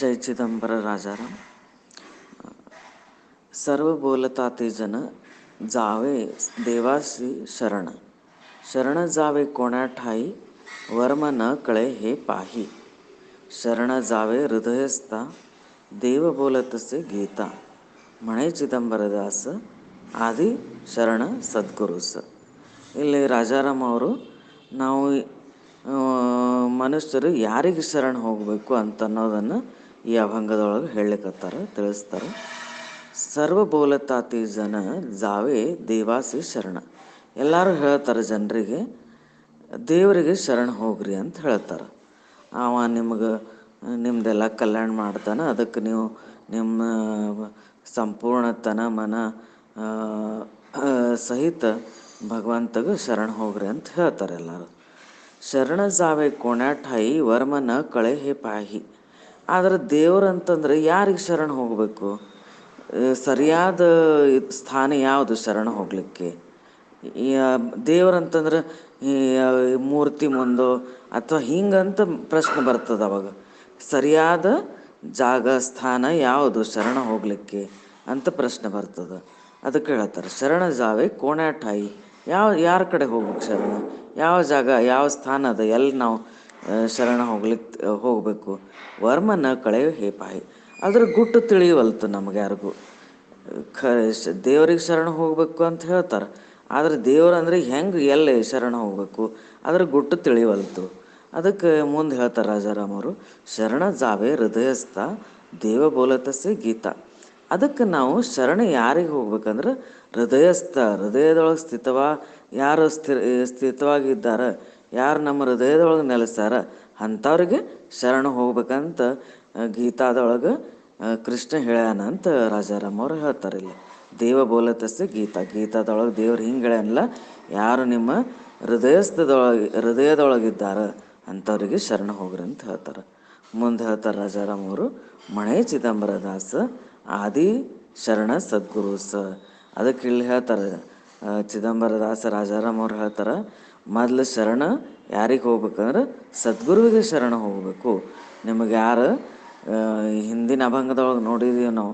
ಜೈ ಚಿದಂಬರ ರಾಜಾರಾಮ್. ಸರ್ವ ಬೋಲತಾತೆ ಜನ ಜಾವೆ ದೇವಾಸಿ ಶರಣ. ಶರಣ ಜಾವೆ ಕೋಣಾ ಠಾಯಿ ವರ್ಮ ನ ಕಳೆ ಹೇ ಪಾಹಿ. ಶರಣ ಜಾವೆ ಹೃದಯಸ್ಥ ದೇವ ಬೋಲತಸೆ ಗೀತ. ಮಣೆ ಚಿದಂಬರದಾಸ ಆದಿ ಶರಣ ಸದ್ಗುರು ಇಲ್ಲಿ ರಾಜಾರಾಮ್ ಅವರು, ನಾವು ಮನುಷ್ಯರು ಯಾರಿಗೆ ಶರಣ ಹೋಗಬೇಕು ಅಂತ ಅನ್ನೋದನ್ನು ಈ ಅಭಂಗದೊಳಗೆ ಹೇಳಲಿಕ್ಕತ್ತಾರ ತಿಳಿಸ್ತಾರ. ಸರ್ವ ಬೋಲತಾತಿ ಜನ ಜಾವೇ ದೇವಾಸಿ ಶರಣ. ಎಲ್ಲರೂ ಹೇಳ್ತಾರೆ ಜನರಿಗೆ, ದೇವರಿಗೆ ಶರಣ ಹೋಗ್ರಿ ಅಂತ ಹೇಳ್ತಾರೆ. ಅವ ನಿಮ್ಗೆ, ನಿಮ್ದೆಲ್ಲ ಕಲ್ಯಾಣ ಮಾಡ್ತಾನೆ, ಅದಕ್ಕೆ ನೀವು ನಿಮ್ಮ ಸಂಪೂರ್ಣ ತನ ಮನ ಸಹಿತ ಭಗವಂತಗೆ ಶರಣ ಹೋಗ್ರಿ ಅಂತ ಹೇಳ್ತಾರೆ ಎಲ್ಲರೂ. ಶರಣ ಜಾವೆ ಕೊಣ್ಯಾಠಾಯಿ ವರ್ಮನ ಕಳೆ ಹೇ ಪಾಹಿ. ಆದ್ರೆ ದೇವ್ರಂತಂದ್ರೆ ಯಾರಿಗೆ ಶರಣ ಹೋಗಬೇಕು? ಸರಿಯಾದ ಸ್ಥಾನ ಯಾವುದು ಶರಣ ಹೋಗಲಿಕ್ಕೆ? ದೇವ್ರಂತಂದ್ರೆ ಮೂರ್ತಿ ಮುಂದೋ ಅಥವಾ ಹಿಂಗಂತ ಪ್ರಶ್ನೆ ಬರ್ತದೆ ಅವಾಗ. ಸರಿಯಾದ ಜಾಗ, ಸ್ಥಾನ ಯಾವುದು ಶರಣ ಹೋಗಲಿಕ್ಕೆ ಅಂತ ಪ್ರಶ್ನೆ ಬರ್ತದೆ. ಅದಕ್ಕೆ ಹೇಳ್ತಾರೆ, ಶರಣ ಜಾವೆ ಕೋಣಾಠಾಯಿ. ಯಾವ, ಯಾರ ಕಡೆ ಹೋಗ್ಬೇಕು ಶರಣ? ಯಾವ ಜಾಗ, ಯಾವ ಸ್ಥಾನ ಅದ? ಎಲ್ಲಿ ನಾವು ಶರಣ ಹೋಗ್ಲಿಕ್ಕೆ ಹೋಗಬೇಕು. ವರ್ಮನ ಕಳೆ ಹೇಪಾಯಿ ಅದ್ರ ಗುಟ್ಟು ತಿಳಿಯವಲ್ತು ನಮ್ಗೆ ಯಾರಿಗೂ. ಖ ದೇವ್ರಿಗೆ ಶರಣ ಹೋಗ್ಬೇಕು ಅಂತ ಹೇಳ್ತಾರೆ. ಆದ್ರೆ ದೇವ್ರು ಅಂದ್ರೆ ಹೆಂಗೆ ಎಲ್ಲಿ ಶರಣ ಹೋಗ್ಬೇಕು? ಅದ್ರ ಗುಟ್ಟು ತಿಳಿವಲ್ತು ಅದಕ್ಕೆ ಮುಂದೆ ಹೇಳ್ತಾರೆ ಅವರು, ಶರಣ ಜಾವೆ ಹೃದಯಸ್ಥ ದೇವ ಬೋಲತಸೆ ಗೀತಾ. ಅದಕ್ಕೆ ನಾವು ಶರಣ ಯಾರಿಗೆ ಹೋಗ್ಬೇಕಂದ್ರೆ, ಹೃದಯಸ್ಥ, ಹೃದಯದೊಳಗೆ ಸ್ಥಿತವ, ಯಾರು ಸ್ಥಿರ, ಸ್ಥಿತವಾಗಿದ್ದಾರೆ? ಯಾರು ನಮ್ಮ ಹೃದಯದೊಳಗೆ ನೆಲೆಸ್ತಾರ? ಅಂಥವ್ರಿಗೆ ಶರಣ ಹೋಗ್ಬೇಕಂತ ಗೀತಾದೊಳಗೆ ಕೃಷ್ಣ ಹೇಳ್ಯಾನ ಅಂತ ರಾಜಾರಾಮ್ ಅವ್ರು ಹೇಳ್ತಾರೆ ಇಲ್ಲಿ. ದೇವ ಬೋಲತಸ್ಸೆ ಗೀತಾ. ಗೀತಾದೊಳಗೆ ದೇವ್ರು ಹಿಂಗೆ ಹೇಳ್ಯಾನಲ್ಲ, ಯಾರು ನಿಮ್ಮ ಹೃದಯಸ್ಥದೊಳಗೆ, ಹೃದಯದೊಳಗಿದ್ದಾರೆ, ಅಂಥವ್ರಿಗೆ ಶರಣ ಹೋಗ್ರಿ ಅಂತ ಹೇಳ್ತಾರೆ. ಮುಂದೆ ಹೇಳ್ತಾರೆ ರಾಜಾರಾಮ್ ಅವರು, ಮಣೆ ಚಿದಂಬರದಾಸ ಆದಿ ಶರಣ ಸದ್ಗುರು ಸ. ಅದಕ್ಕೆ ಇಲ್ಲಿ ಹೇಳ್ತಾರೆ ಆ, ಚಿದಂಬರ ದಾಸ ರಾಜಾರಾಮ್ ಅವ್ರು ಹೇಳ್ತಾರೆ ಮೊದಲು ಶರಣ ಯಾರಿಗೆ ಹೋಗ್ಬೇಕಂದ್ರೆ ಸದ್ಗುರುವಿಗೆ ಶರಣ ಹೋಗಬೇಕು. ನಿಮಗೆ ಯಾರು ಹಿಂದಿನ ಅಭಂಗದೊಳಗೆ ನೋಡಿದೀವಿ ನಾವು.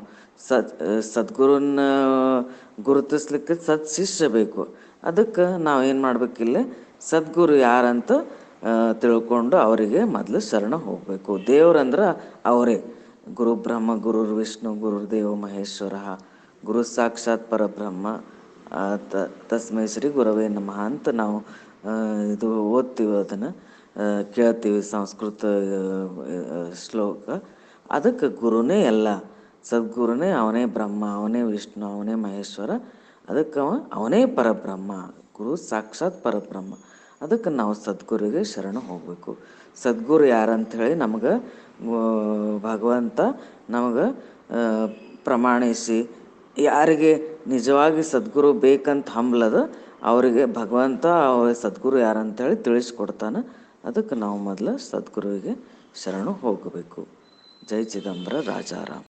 ಸತ್ ಸದ್ಗುರುನ ಗುರುತಿಸ್ಲಿಕ್ಕೆ ಸತ್ ಶಿಷ್ಯ ಬೇಕು. ಅದಕ್ಕೆ ನಾವು ಏನು ಮಾಡ್ಬೇಕಿಲ್ಲ ಸದ್ಗುರು ಯಾರಂತ ತಿಳ್ಕೊಂಡು ಅವರಿಗೆ ಮೊದಲು ಶರಣ ಹೋಗಬೇಕು. ದೇವ್ರಂದ್ರೆ ಅವರೇ. ಗುರು ಬ್ರಹ್ಮ ಗುರುರ್ ವಿಷ್ಣು ಗುರುರ್ದೇವ ಮಹೇಶ್ವರ ಗುರು ಸಾಕ್ಷಾತ್ ಪರಬ್ರಹ್ಮ. ತ, ತಸ್ಮೈ ಶ್ರೀ ಗುರವೇ ನಮಃ ಅಂತ ನಾವು ಇದು ಓದ್ತೀವಿ ಅದನ್ನು ಕೇಳ್ತೀವಿ ಸಂಸ್ಕೃತ ಶ್ಲೋಕ. ಅದಕ್ಕೆ ಗುರುನೇ ಎಲ್ಲ. ಸದ್ಗುರುನೇ ಅವನೇ ಬ್ರಹ್ಮ, ಅವನೇ ವಿಷ್ಣು, ಅವನೇ ಮಹೇಶ್ವರ. ಅದಕ್ಕೆ ಅವ, ಅವನೇ ಪರಬ್ರಹ್ಮ. ಗುರು ಸಾಕ್ಷಾತ್ ಪರಬ್ರಹ್ಮ. ಅದಕ್ಕೆ ನಾವು ಸದ್ಗುರುಗೆ ಶರಣ ಹೋಗಬೇಕು. ಸದ್ಗುರು ಯಾರಂತ ಹೇಳಿ ನಮ್ಗೆ ಭಗವಂತ ನಮಗೆ ಪ್ರಮಾಣಿಸಿ, ಯಾರಿಗೆ ನಿಜವಾಗಿ ಸದ್ಗುರು ಬೇಕಂತ ಹಂಬ್ಲದ ಅವರಿಗೆ ಭಗವಂತ ಅವ್ರ ಸದ್ಗುರು ಯಾರಂತೇಳಿ ತಿಳಿಸ್ಕೊಡ್ತಾನೆ. ಅದಕ್ಕೆ ನಾವು ಮೊದಲು ಸದ್ಗುರುವಿಗೆ ಶರಣು ಹೋಗಬೇಕು. ಜೈ ಚಿದಂಬರ ರಾಜಾರಾಮ್.